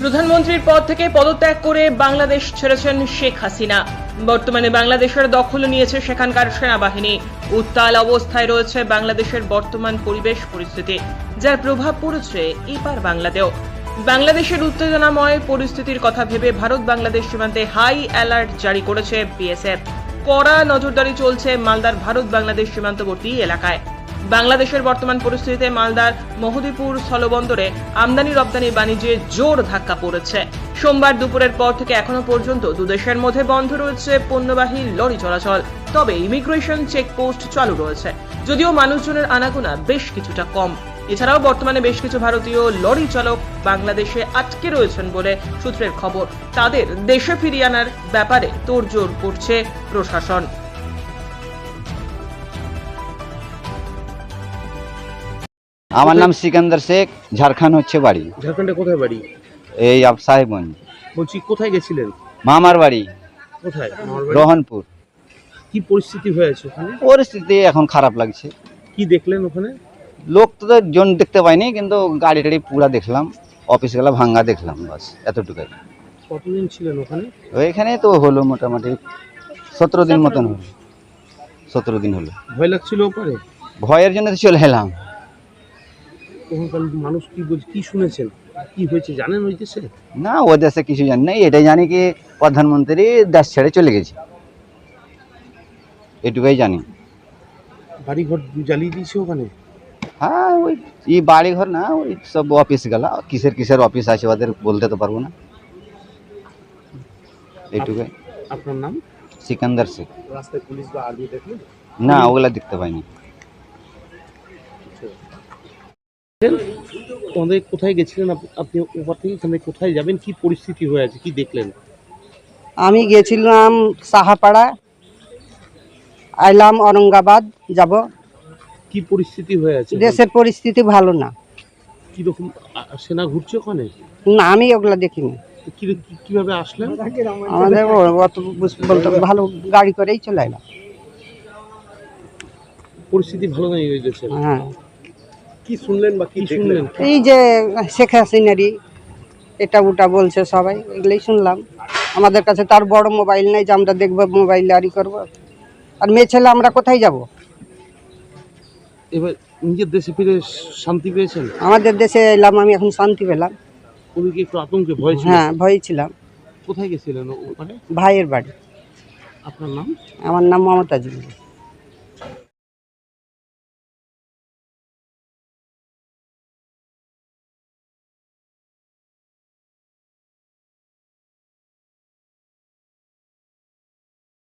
প্রধানমন্ত্রীর পদ থেকে পদত্যাগ করে বাংলাদেশ ছেড়েছেন শেখ হাসিনা। বর্তমানে বাংলাদেশের দখল নিয়েছে সেখানকার সেনাবাহিনী। উত্তাল অবস্থায় রয়েছে বাংলাদেশের বর্তমান পরিবেশ পরিস্থিতি, যার প্রভাব পড়েছে এপার বাংলাতেও। বাংলাদেশের উত্তেজনাময় পরিস্থিতির কথা ভেবে ভারত বাংলাদেশ সীমান্তে হাই অ্যালার্ট জারি করেছে বিএসএফ। কড়া নজরদারি চলছে মালদার ভারত বাংলাদেশ সীমান্তবর্তী এলাকায়। বাংলাদেশের বর্তমান পরিস্থিতিতে মালদার মহদীপুর স্থলবন্দরে আমদানি রপ্তানি বাণিজ্যে জোর ধাক্কা পড়েছে। সোমবার দুপুরের পর থেকে এখনও পর্যন্ত দুদেশের মধ্যে বন্ধ রয়েছে পণ্যবাহী লরি চলাচল, তবে ইমিগ্রেশন চেকপোস্ট চালু রয়েছে। যদিও মানুষজনের আনাগোনা বেশ কিছুটা কম। এছাড়াও বর্তমানে বেশ কিছু ভারতীয় লরি চালক বাংলাদেশে আটকে রয়েছেন বলে সূত্রের খবর। তাদের দেশে ফিরিয়ে আনার ব্যাপারে তোড়জোড় করছে প্রশাসন। আমার নাম সিকান্দার শেখ ঝাড়খণ্ড হচ্ছে বাড়ি। ঝাড়খণ্ডে কোথায় বাড়ি? এই আপ সাহেবগঞ্জ। বলছি কোথায় গেছিলেন? মামার বাড়ি। কোথায়? রোহনপুর। কি পরিস্থিতি হয়েছে ওখানে? পরিস্থিতি এখন খারাপ লাগছে। কি দেখলেন ওখানে? লোক তো জন দেখতে পাইনি কিন্তু গাড়ি টাড়ি পুরা দেখলাম অফিস গেলা ভাঙ্গা দেখলাম বাস এতটুকুই। কতদিন ছিলেন ওখানে? ওইখানে তো হলো মোটামুটি সতেরো দিন মতন হলো। সতেরো দিন হলো। ভয় লাগছিল ওপারে? ভয়ের জন্য তো চলে এলাম। ওখানকার মানুষ কি বলছে কি শুনেছেন? কি হয়েছে? জানেন ওই দেশে? না ও দেশে কিছু জানি না এটাই জানি কি প্রধানমন্ত্রী দেশ ছেড়ে চলে গেছে। এটুকুই জানি। বাড়ি ঘর জ্বালিয়ে দিয়েছে ওখানে? হ্যাঁ ওই ই বাড়ি ঘর না ওই সব অফিস গেলা। কিসের কিসের অফিস আছে ওদের বলতে তো পারব না। এইটুকুই আপনার নাম? সিকান্দার শেখ। রাস্তায় পুলিশ বা আর্মি দেখলেন? না ওগুলা দেখতে পাইনি। তোমাদের কোথায় গেছিলেন? আপ- আপনি ওপার থেকে এখানে কোথায় যাবেন? কি পরিস্থিতি হয়ে আছে? কি দেখলেন? আমি গেছিলাম সাহাপাড়া। আইলাম অরঙ্গাবাদ যাব। কি পরিস্থিতি হয়ে আছে দেশের পরিস্থিতি ভালো না। কীরকম সেনা ঘুরছে ওখানে? না আমি ওগুলা দেখিনি। কীভাবে আসলেন? আমাদের অত বলতে ভালো গাড়ি করেই চলে এলাম। পরিস্থিতি ভালো নেই ওই দেশে হ্যাঁ। কি শুনলেন বা কি শুনলেন? এই যে শেখ হাসিনারি এটা ওটা বলছে সবাই এগুলোই শুনলাম। আমাদের কাছে তার বড় মোবাইল নেই যে আমরা দেখব মোবাইল আরি করব। আর মেয়ে ছেলে আমরা কোথায় যাব? এবার নিজের দেশে ফিরে শান্তি পেয়েছেন? আমাদের দেশে এলাম আমি এখন শান্তি পেলাম। ওদিকে একটু আতঙ্কে ভয় ছিল হ্যাঁ ভয়ে ছিলাম। কোথায় গেছিলেন ওখানে? ভাইয়ের বাড়ি। আপনার নাম? আমার নাম মমতা জুবলি